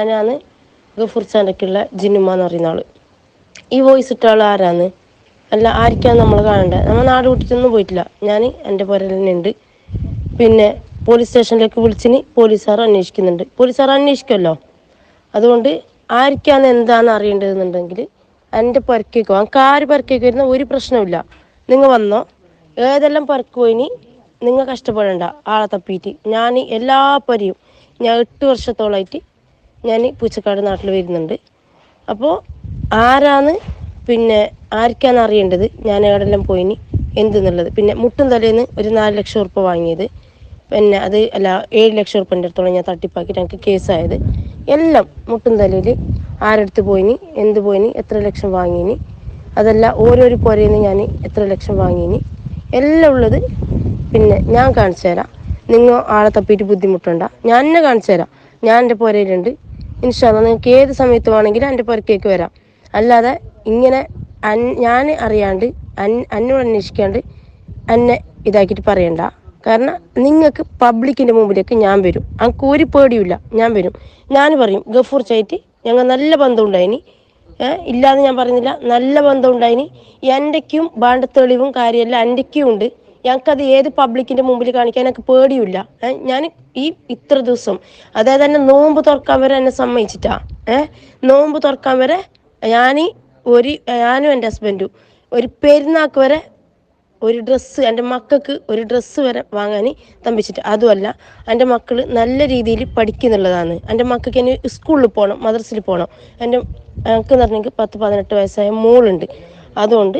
ഞാനാണ് ഗഫൂർ ചാണ്ടക്കുള്ള ജിന്നുമ്മ എന്ന് പറയുന്ന ആൾ. ഈ വോയിസ് ഇട്ട ആൾ ആരാന്ന്? അല്ല ആർക്കാണ് നമ്മൾ കാണേണ്ടത് നമ്മൾ നാട് വിട്ടിട്ടൊന്നും പോയിട്ടില്ല. ഞാൻ എന്റെ പുരയിൽ തന്നെ ഉണ്ട്. പിന്നെ പോലീസ് സ്റ്റേഷനിലേക്ക് വിളിച്ചിന് പോലീസുകാർ അന്വേഷിക്കുന്നുണ്ട്. പോലീസുകാർ അന്വേഷിക്കുമല്ലോ അതുകൊണ്ട് ആർക്കാന്ന് എന്താന്ന് അറിയേണ്ടതെന്നുണ്ടെങ്കിൽ എന്റെ പുരക്കേക്കോ എനിക്ക് ആര് പുരക്കേക്ക് വരുന്ന ഒരു പ്രശ്നമില്ല നിങ്ങൾ വന്നോ. ഏതെല്ലാം പുരക്ക് പോയിനി നിങ്ങൾ കഷ്ടപ്പെടേണ്ട. ആളെ തപ്പിയിട്ട്. ഞാൻ എല്ലാ പരിയും ഞാൻ എട്ട് വർഷത്തോളമായിട്ട് ഞാൻ പൂച്ചക്കാട് നാട്ടിൽ വരുന്നുണ്ട്. അപ്പോൾ ആരാന്ന് പിന്നെ ആർക്കാന്ന് അറിയേണ്ടത്? ഞാൻ എവിടെല്ലാം പോയിനി? എന്തെന്നുള്ളത്. പിന്നെ മുട്ടും തലേന്ന് ഒരു നാല് ലക്ഷം ഉറുപ്പ വാങ്ങിയത്. പിന്നെ അത് അല്ല ഏഴ് ലക്ഷം ഉറുപ്പന്റെ അടുത്തോളം ഞാൻ തട്ടിപ്പാക്കിയിട്ട് എനിക്ക് കേസായത്. എല്ലാം മുട്ടും തലയിൽ ആരടുത്ത് പോയിനി? എന്ത് പോയിനി? എത്ര ലക്ഷം വാങ്ങിയിനി അതല്ല ഓരോരോ പോരേന്ന് ഞാൻ എത്ര ലക്ഷം വാങ്ങിയിനി എല്ലാം ഉള്ളത് പിന്നെ ഞാൻ കാണിച്ചു തരാം നിങ്ങൾ ആളെ തപ്പിയിട്ട് ബുദ്ധിമുട്ടണ്ട. ഞാൻ തന്നെ കാണിച്ചു തരാം ഞാൻ എന്റെ പുരയിലുണ്ട് ഇൻഷാല്ല നിങ്ങൾക്ക് ഏത് സമയത്ത് വേണമെങ്കിലും എന്റെ പുറത്തേക്ക് വരാം. അല്ലാതെ ഇങ്ങനെ ഞാൻ അറിയാണ്ട് അൻ എന്നോട് അന്വേഷിക്കാണ്ട് എന്നെ ഇതാക്കിയിട്ട് പറയണ്ട. കാരണം നിങ്ങൾക്ക് പബ്ലിക്കിന്റെ മുമ്പിലേക്ക് ഞാൻ വരും. അങ്ങക്ക് ഒരു പേടിയില്ല ഞാൻ വരും. ഞാൻ പറയും ഗഫൂർ ചേറ്റ് ഞങ്ങൾ നല്ല ബന്ധം ഉണ്ടായിനി. ഇല്ലാന്ന് ഞാൻ പറയുന്നില്ല നല്ല ബന്ധം ഉണ്ടായിനി. എന്റെക്കും ബാണ്ട തെളിവും കാര്യമെല്ലാം എന്റെക്കും ഉണ്ട്. ഞങ്ങൾക്കത് ഏത് പബ്ലിക്കിന്റെ മുമ്പിൽ കാണിക്കാൻ എനിക്ക് പേടിയില്ല ഞാൻ ഈ ഇത്ര ദിവസം അതായത് എന്നെ നോമ്പ് തുറക്കാൻ വരെ എന്നെ സമ്മതിച്ചിട്ടാ. ഏഹ് നോമ്പ് തുറക്കാൻ വരെ ഞാൻ ഒരു ഞാനും എന്റെ ഹസ്ബൻഡും ഒരു പെരുന്നാക്ക് വരെ ഒരു ഡ്രസ്സ് എന്റെ മക്കൾക്ക് ഒരു ഡ്രസ്സ് വരെ വാങ്ങാൻ തമ്പിച്ചിട്ട്. അതുമല്ല എന്റെ മക്കൾ നല്ല രീതിയിൽ പഠിക്കുന്നുള്ളതാണ്. എന്റെ മക്കൾക്ക് ഇനി സ്കൂളിൽ പോകണം മദ്രസിൽ പോകണം. എന്റെ ഞങ്ങൾക്ക് എന്ന് പറഞ്ഞെങ്കിൽ പത്ത് പതിനെട്ട് വയസ്സായ മോളുണ്ട്. അതുകൊണ്ട്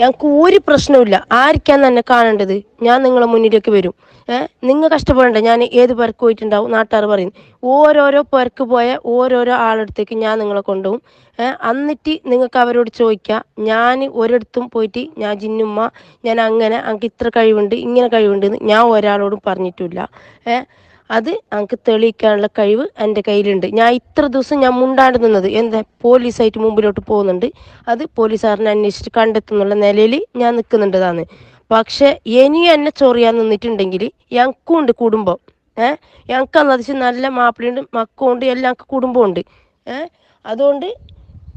ഞങ്ങൾക്ക് ഒരു പ്രശ്നവുമില്ല. ആർക്കാന്ന് എന്നെ കാണേണ്ടത്? ഞാൻ നിങ്ങളെ മുന്നിലേക്ക് വരും. ഏഹ് നിങ്ങൾ കഷ്ടപ്പെടേണ്ട. ഞാൻ ഏത് പേർക്ക് പോയിട്ടുണ്ടാവും? നാട്ടുകാർ പറയും. ഓരോരോ പേർക്ക് പോയ ഓരോരോ ആളടുത്തേക്ക് ഞാൻ നിങ്ങളെ കൊണ്ടുപോകും. ഏഹ് എന്നിട്ട് നിങ്ങൾക്ക് അവരോട് ചോദിക്കാം. ഞാൻ ഒരിടത്തും പോയിട്ട് ഞാൻ ജിന്നുമ്മ ഞാൻ അങ്ങനെ എനിക്ക് ഇത്ര കഴിവുണ്ട് ഇങ്ങനെ കഴിവുണ്ട് എന്ന് ഞാൻ ഒരാളോടും പറഞ്ഞിട്ടില്ല. ഏഹ് അത് എനിക്ക് തെളിയിക്കാനുള്ള കഴിവ് എന്റെ കയ്യിലുണ്ട്. ഞാൻ ഇത്ര ദിവസം ഞാൻ മുണ്ടാണ്ട് നിന്നത്. എന്താ പോലീസായിട്ട് മുമ്പിലോട്ട് പോകുന്നുണ്ട്. അത് പോലീസുകാരനെ അന്വേഷിച്ച് കണ്ടെത്തുന്നുള്ള നിലയിൽ ഞാൻ നിൽക്കുന്നുണ്ടതാണ്. പക്ഷേ ഇനി എന്നെ ചൊറിയാൻ നിന്നിട്ടുണ്ടെങ്കിൽ ഞങ്ങൾക്കും ഉണ്ട് കുടുംബം. ഏഹ് ഞങ്ങൾക്ക് അന്നതിച്ച് നല്ല മാപ്പിളയുണ്ട് മക്കളുണ്ട് എല്ലാം കുടുംബമുണ്ട് ഏഹ് അതുകൊണ്ട്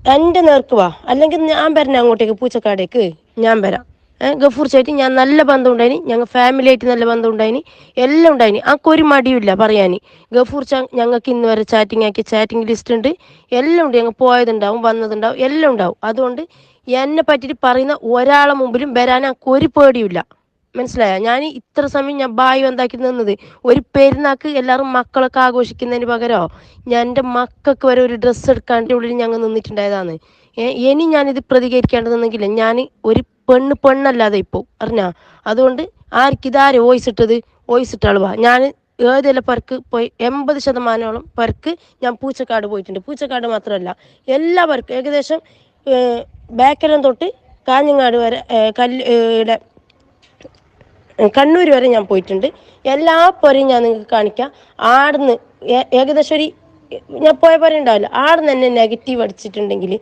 എന്റെ നേർക്ക് വാ. അല്ലെങ്കിൽ ഞാൻ വരണേ അങ്ങോട്ടേക്ക് പൂച്ചക്കാടേക്ക്. ഞാൻ വരാം. ഗഫൂർ ചേട്ടി ഞാൻ നല്ല ബന്ധം ഉണ്ടായിന് ഞങ്ങൾ ഫാമിലി ആയിട്ട് നല്ല ബന്ധം ഉണ്ടായിന് എല്ലാം ഉണ്ടായിന്. ആക്ക് ഒരു മടിയുമില്ല പറയാൻ ഗഫൂർ ചാ ഞങ്ങൾക്ക് ഇന്ന് വരെ ചാറ്റിംഗ് ആക്കി ചാറ്റിംഗ് ലിസ്റ്റ് ഉണ്ട്. എല്ലാം ഉണ്ട്. ഞങ്ങൾ പോയതുണ്ടാവും വന്നതുണ്ടാവും എല്ലാം ഉണ്ടാവും. അതുകൊണ്ട് എന്നെ പറ്റിയിട്ട് പറയുന്ന ഒരാളെ മുമ്പിലും വരാൻ ആക്ക് ഒരു പേടിയില്ല മനസ്സിലായ? ഞാൻ ഇത്ര സമയം ഞാൻ ബായി എന്താക്കി നിന്നത്. ഒരു പെരുന്നാക്ക് എല്ലാവരും മക്കളൊക്കെ ആഘോഷിക്കുന്നതിന് പകരോ? ഞാൻ എന്റെ മക്കൾക്ക് വരെ ഒരു ഡ്രസ്സ് എടുക്കാന്റെ ഉള്ളിൽ ഞങ്ങൾ നിന്നിട്ടുണ്ടായതാണ്. ഇനി ഞാനിത് പ്രതികരിക്കേണ്ടതെന്നെങ്കിൽ ഞാൻ ഒരു പെണ്ണ് പെണ്ണല്ലാതെ ഇപ്പോൾ അറിഞ്ഞാ? അതുകൊണ്ട് ആർക്കിതാരെ വോയിസ് ഇട്ടത്? വോയിസ് ഇട്ട ആളുവാ ഞാൻ ഏതെല്ലാം പേർക്ക് പോയി എൺപത് ശതമാനോളം പേർക്ക് ഞാൻ പൂച്ചക്കാട് പോയിട്ടുണ്ട്. പൂച്ചക്കാട് മാത്രമല്ല എല്ലാ പേർക്കും ഏകദേശം ബേക്കലം തൊട്ട് കാഞ്ഞങ്ങാട് വരെ കല്ല് കണ്ണൂർ വരെ ഞാൻ പോയിട്ടുണ്ട്. എല്ലാ പേരെയും ഞാൻ നിങ്ങൾക്ക് കാണിക്കാം. ആടുന്ന് ഏകദേശം ഒരു ഞാൻ പോയ പോലെ ഉണ്ടാവില്ല. ആടുന്ന് എന്നെ നെഗറ്റീവ് അടിച്ചിട്ടുണ്ടെങ്കിൽ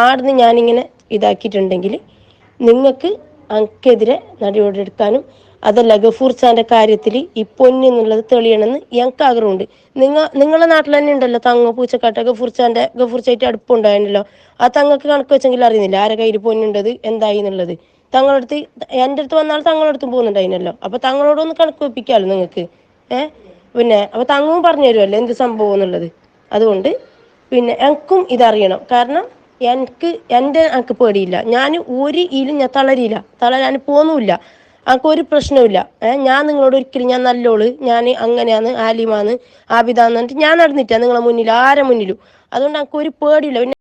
ആടുന്ന് ഞാനിങ്ങനെ ഇതാക്കിയിട്ടുണ്ടെങ്കിൽ നിങ്ങൾക്ക് അങ്ങക്കെതിരെ നടപടിയെടുക്കാനും അതല്ല ഗഫൂർ ചാന്റെ കാര്യത്തിൽ ഈ പൊന്നി എന്നുള്ളത് തെളിയണമെന്ന് ഞങ്ങൾക്ക് ആഗ്രഹമുണ്ട്. നിങ്ങൾ നിങ്ങളെ നാട്ടിൽ തന്നെ ഉണ്ടല്ലോ തങ്ങ പൂച്ചക്കാട്ട ഗഫൂർ ചാന്റെ ഗഫൂർ ചായിട്ട് അടുപ്പുണ്ടായിരുന്നല്ലോ. ആ തങ്ങൾക്ക് കണക്ക് വെച്ചെങ്കിൽ അറിയുന്നില്ല ആരെ കയ്യിൽ പൊന്നുണ്ടത് എന്തായി എന്നുള്ളത്. തങ്ങളുടെ അടുത്ത് എന്റെ അടുത്ത് വന്നാൽ തങ്ങളുടെ അടുത്തും പോകുന്നുണ്ടായിരുന്നല്ലോ. അപ്പൊ തങ്ങളോടൊന്ന് കണക്ക് വെപ്പിക്കാമല്ലോ നിങ്ങൾക്ക്. ഏഹ് പിന്നെ അപ്പൊ തങ്ങവും പറഞ്ഞു തരുമല്ലോ എന്ത് സംഭവം എന്നുള്ളത്. അതുകൊണ്ട് പിന്നെ എനിക്കും ഇതറിയണം. കാരണം എനിക്ക് എന്റെ എനിക്ക് പേടിയില്ല. ഞാൻ ഒരു ഇലും ഞാൻ തളരില്ല തളരാൻ പോന്നുമില്ല. എനിക്ക് ഒരു പ്രശ്നവുമില്ല. ഏഹ് ഞാൻ നിങ്ങളോട് ഒരിക്കലും ഞാൻ നല്ലോൾ ഞാൻ അങ്ങനെയാണ് ആലിമാന്ന് ആബിദാന്ന് പറഞ്ഞിട്ട് ഞാൻ നടന്നിട്ടാ നിങ്ങളെ മുന്നിൽ ആരെ മുന്നിലും. അതുകൊണ്ട് എനിക്ക് ഒരു പേടിയില്ല.